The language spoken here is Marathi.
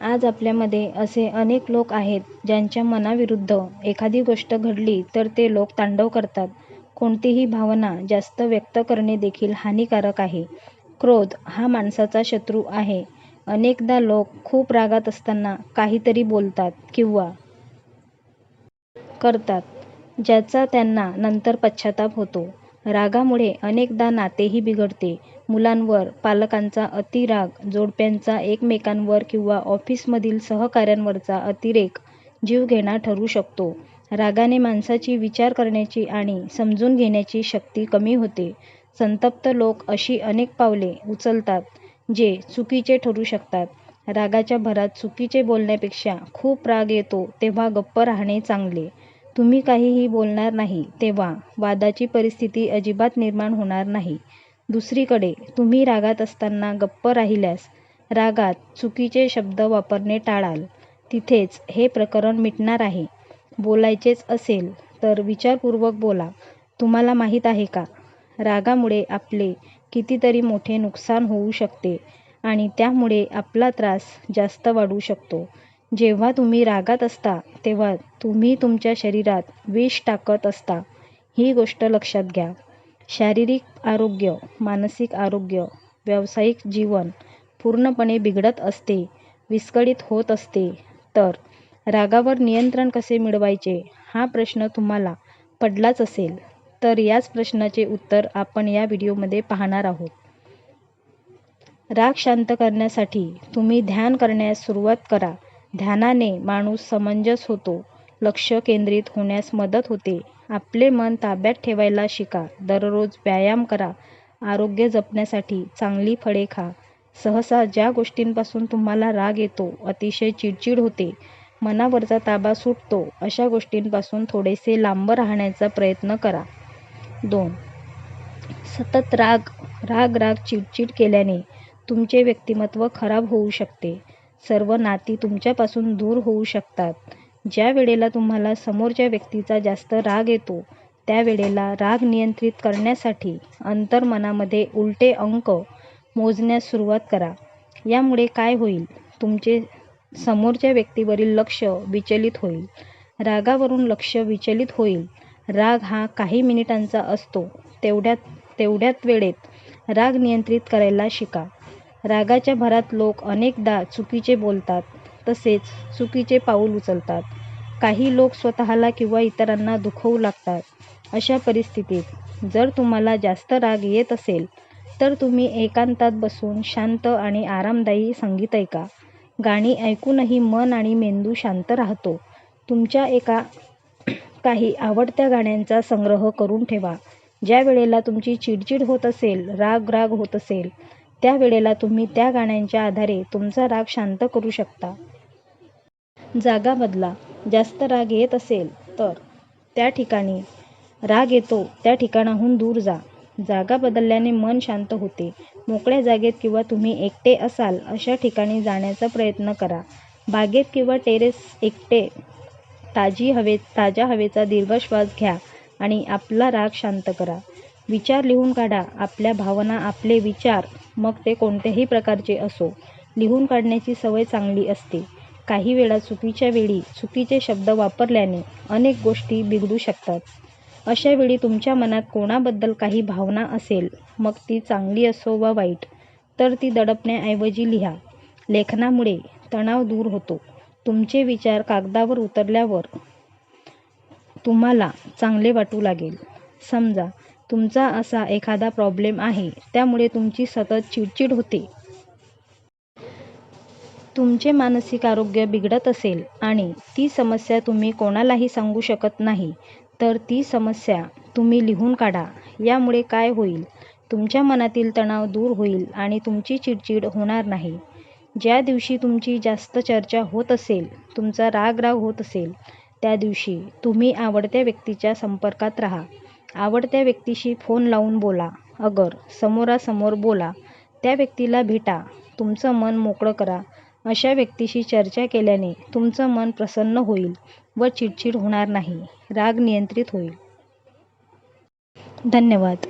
आज आपल्यामध्ये असे अनेक लोक आहेत ज्यांच्या मनाविरुद्ध एखादी गोष्ट घडली तर ते लोक तांडव करतात. कोणतीही भावना जास्त व्यक्त करणे देखील हानिकारक आहे. क्रोध हा माणसाचा शत्रू आहे. अनेकदा लोक खूप रागात असताना काहीतरी बोलतात किंवा करतात ज्याचा त्यांना नंतर पश्चाताप होतो. रागामुळे अनेकदा नातेही बिघडते. मुलांवर पालकांचा अतिराग जोडप्यांचा एकमेकांवर किंवा ऑफिसमधील सहकाऱ्यांवरचा अतिरेक जीवघेणा ठरू शकतो. रागाने माणसाची विचार करण्याची आणि समजून घेण्याची शक्ती कमी होते. संतप्त लोक अशी अनेक पावले उचलतात जे चुकीचे ठरू शकतात. रागाच्या भरात चुकीचे बोलण्यापेक्षा खूप राग येतो तेव्हा गप्प राहणे चांगले. तुम्ही काहीही बोलणार नाही तेव्हा वादाची परिस्थिती अजिबात निर्माण होणार नाही. दुसरीकडे तुम्ही रागात असताना गप्प राहिल्यास, रागात चुकीचे शब्द वापरणे टाळाल, तिथेच हे प्रकरण मिटणार आहे. बोलायचेच असेल तर विचारपूर्वक बोला. तुम्हाला माहीत आहे का, रागामुळे आपले कितीतरी मोठे नुकसान होऊ शकते आणि त्यामुळे आपला त्रास जास्त वाढू शकतो. जेव्हा तुम्ही रागात असता तेव्हा तुम्ही तुमच्या शरीरात विष टाकत असता ही गोष्ट लक्षात घ्या. शारीरिक आरोग्य, मानसिक आरोग्य, व्यावसायिक जीवन पूर्णपणे बिघडत असते, विस्कळीत होत असते. तर रागावर नियंत्रण कसे मिळवायचे हा प्रश्न तुम्हाला पडलाच असेल तर याच प्रश्नाचे उत्तर आपण या व्हिडिओमध्ये पाहणार आहोत. राग शांत करण्यासाठी तुम्ही ध्यान करण्यास सुरुवात करा. ध्यानाने माणूस समंजस होतो, लक्ष केंद्रित होण्यास मदत होते. आपले मन ताब्यात ठेवायला शिका. दररोज व्यायाम करा. आरोग्य जपण्यासाठी चांगली फळे खा. सहसा ज्या गोष्टींपासून तुम्हाला राग येतो, अतिशय चिडचिड होते, मनावरचा ताबा सुटतो अशा गोष्टींपासून थोडेसे लांब राहण्याचा प्रयत्न करा. दोन. सतत राग राग राग चिडचिड केल्याने तुमचे व्यक्तिमत्व खराब होऊ शकते. सर्व नाती तुमच्यापासून दूर होऊ शकतात. ज्या वेळेला तुम्हाला समोरच्या व्यक्तीचा जास्त राग येतो त्यावेळेला राग नियंत्रित करण्यासाठी अंतर्मनामध्ये उलटे अंक मोजण्यास सुरुवात करा. यामुळे काय होईल, तुमचे समोरच्या व्यक्तीवरील लक्ष विचलित होईल. रागावरून लक्ष विचलित होईल. राग हा काही मिनिटांचा असतो तेवढ्यात तेवढ्यात वेळेत राग नियंत्रित करायला शिका. रागाच्या भरात लोक अनेकदा चुकीचे बोलतात तसेच चुकीचे पाऊल उचलतात. काही लोक स्वतःला किंवा इतरांना दुखवू लागतात. अशा परिस्थितीत जर तुम्हाला जास्त राग येत असेल तर तुम्ही एकांतात बसून शांत आणि आरामदायी संगीत ऐका. गाणी ऐकूनही मन आणि मेंदू शांत राहतो. तुमच्या एका काही आवडत्या गाण्यांचा संग्रह करून ठेवा. ज्या वेळेला तुमची चिडचिड होत असेल, राग राग होत असेल त्यावेळेला तुम्ही त्या गाण्यांच्या आधारे तुमचा राग शांत करू शकता. जागा बदला. जास्त राग येत असेल तर त्या ठिकाणी राग येतो त्या ठिकाणाहून दूर जा. जागा बदलल्याने मन शांत होते. मोकळ्या जागेत किंवा तुम्ही एकटे असाल अशा ठिकाणी जाण्याचा प्रयत्न करा. बागेत किंवा टेरेस एकटे ताजी हवे ताज्या हवेचा दीर्घ श्वास घ्या आणि आपला राग शांत करा. विचार लिहून काढा. आपल्या भावना आपले विचार मग ते कोणत्याही प्रकारचे असो, लिहून काढण्याची सवय चांगली असते. काही वेळा चुकीच्या वेळी चुकीचे शब्द वापरल्याने अनेक गोष्टी बिघडू शकतात. अशा वेळी तुमच्या मनात कोणाबद्दल काही भावना असेल, मग ती चांगली असो वा वाईट, तर ती दडपण्याऐवजी लिहा. लेखनामुळे तणाव दूर होतो. तुमचे विचार कागदावर उतरल्यावर तुम्हाला चांगले वाटू लागेल. समजा तुमचा असा एखादा प्रॉब्लेम आहे त्यामुळे तुमची सतत चिडचिड होते. तुमचे मानसिक आरोग्य बिघडत असेल आणि ती समस्या तुम्ही कोणालाही सांगू शकत नाही तर ती समस्या तुम्ही लिहून काढा. यामुळे काय होईल, तुमच्या मनातील तणाव दूर होईल आणि तुमची चिडचिड होणार नाही. ज्या दिवशी तुमची जास्त चर्चा होत असेल, तुमचा राग राग होत असेल त्या दिवशी तुम्ही आवडत्या व्यक्तीच्या संपर्कात राहा. आवडत्या व्यक्तीशी फोन लावून बोला. अगर समोरासमोर बोला. त्या व्यक्तीला भेटा. तुमचं मन मोकळं करा. अशा व्यक्तीशी चर्चा केल्याने तुमचं मन प्रसन्न होईल व चिडचिड होणार नाही. राग नियंत्रित होईल. धन्यवाद.